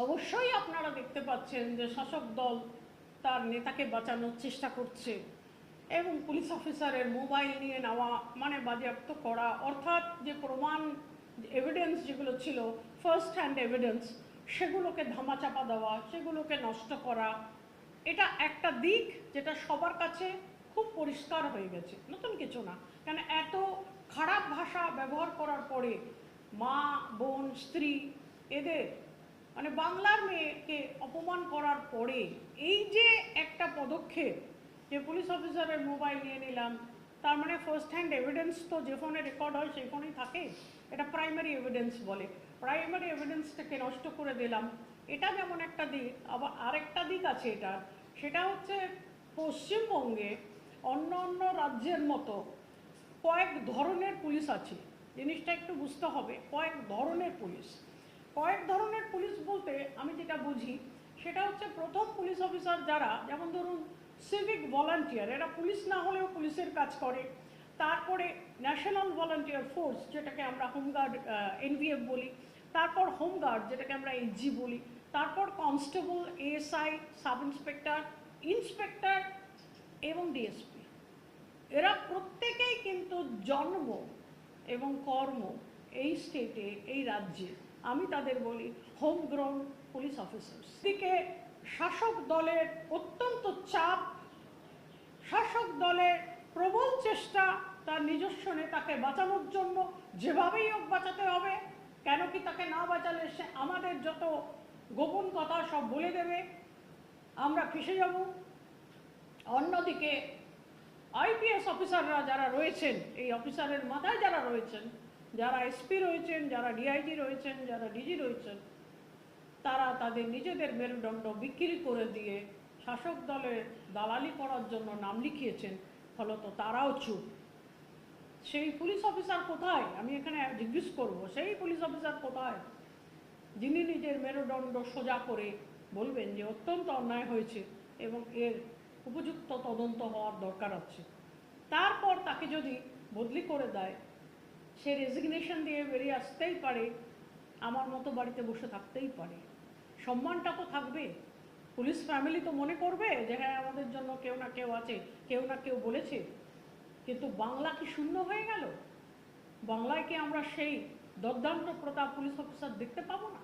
অবশ্যই আপনারা দেখতে পাচ্ছেন যে শাসক দল তার নেতাকে বাঁচানোর চেষ্টা করছে এবং পুলিশ অফিসারের মোবাইল নিয়ে নেওয়া মানে বাজেয়াপ্ত করা, অর্থাৎ যে প্রমাণ এভিডেন্স যেগুলো ছিল ফার্স্ট হ্যান্ড এভিডেন্স সেগুলোকে ধামাচাপা দেওয়া, সেগুলোকে নষ্ট করা, এটা একটা দিক যেটা সবার কাছে খুব পরিষ্কার হয়ে গেছে। নতুন কিছু না। কেন এত খারাপ ভাষা ব্যবহার করার পরে মা, বোন, স্ত্রী, এদের মানে বাংলার মেয়েকে অপমান করার পরে এই যে একটা পদক্ষেপ যে পুলিশ অফিসারের মোবাইল নিয়ে নিলাম, তার মানে ফার্স্ট হ্যান্ড এভিডেন্স তো যে ফোনে রেকর্ড হয় সেই ফোনেই থাকে? এটা প্রাইমারি এভিডেন্স বলে। প্রাইমারি এভিডেন্সটাকে নষ্ট করে দিলাম। এটা যেমন একটা দিক, আবার আরেকটা দিক আছে এটা সেটা হচ্ছে পশ্চিমবঙ্গে অন্য অন্য রাজ্যের মতো কয়েক ধরনের পুলিশ আছে। জিনিসটা একটু বুঝতে হবে, কয়েক ধরনের পুলিশ। কয়েক ধরনের পুলিশ বলতে আমি যেটা বুঝি, সেটা হচ্ছে প্রথম পুলিশ অফিসার যারা, যেমন ধরুন সিভিক ভলান্টিয়ার এরা পুলিশ না হলেও পুলিশের কাজ করে। তারপরে ন্যাশনাল ভলান্টিয়ার ফোর্স যেটাকে আমরা হোমগার্ড এনভিএফ বলি। তারপর হোমগার্ড যেটাকে আমরা এসজি বলি। তারপর constable ASI sub inspector inspector এবং ডিএসপি এরা প্রত্যেকেই কিন্তু জন্ম এবং কর্ম এই স্টেটে এই রাজ্যে। আমি তাদের বলি হোম পুলিশ অফিসার্স দিকে শাসক দলের অত্যন্ত চাপ, শাসক দলের প্রবল চেষ্টা তার নিজস্ব নেতাকে বাঁচানোর জন্য যেভাবেই হোক বাঁচাতে হবে, কেন কি তাকে না বাঁচালে সে আমাদের যত গোপন কথা সব বলে দেবে। আমরা ফেসে যাব। অন্যদিকে আইপিএস অফিসাররা যারা রয়েছেন, এই অফিসারের মাথায় যারা রয়েছেন যারা এসপি রয়েছেন, যারা ডিআইজি রয়েছেন, যারা ডিজি রয়েছেন, তারা তাদের নিজেদের মেরুদণ্ড বিক্রি করে দিয়ে শাসক দলের দালালি করার জন্য নাম লিখিয়েছেন। ফলত তারাও চুপ। সেই পুলিশ অফিসার কোথায়? আমি এখানে জিজ্ঞেস করব, সেই পুলিশ অফিসার কোথায়? যিনি নিজের মেরুদণ্ড সোজা করে বলবেন যে অত্যন্ত অন্যায় হয়েছে এবং এর উপযুক্ত তদন্ত হওয়ার দরকার আছে। তারপর তাকে যদি বদলি করে দেয় সে রেজিগনেশন দিয়ে বেরিয়ে আসতেই পারে, আমার মতো বাড়িতে বসে থাকতেই পারে। সম্মানটা তো থাকবে। পুলিশ ফ্যামিলি তো মনে করবে যে হ্যাঁ আমাদের জন্য কেউ না কেউ আছে, কেউ না কেউ বলেছে। কিন্তু বাংলা কি শূন্য হয়ে গেল? বাংলায় কি আমরা সেই দর্দান্ত প্রতাপ পুলিশ অফিসার দেখতে পাবো না?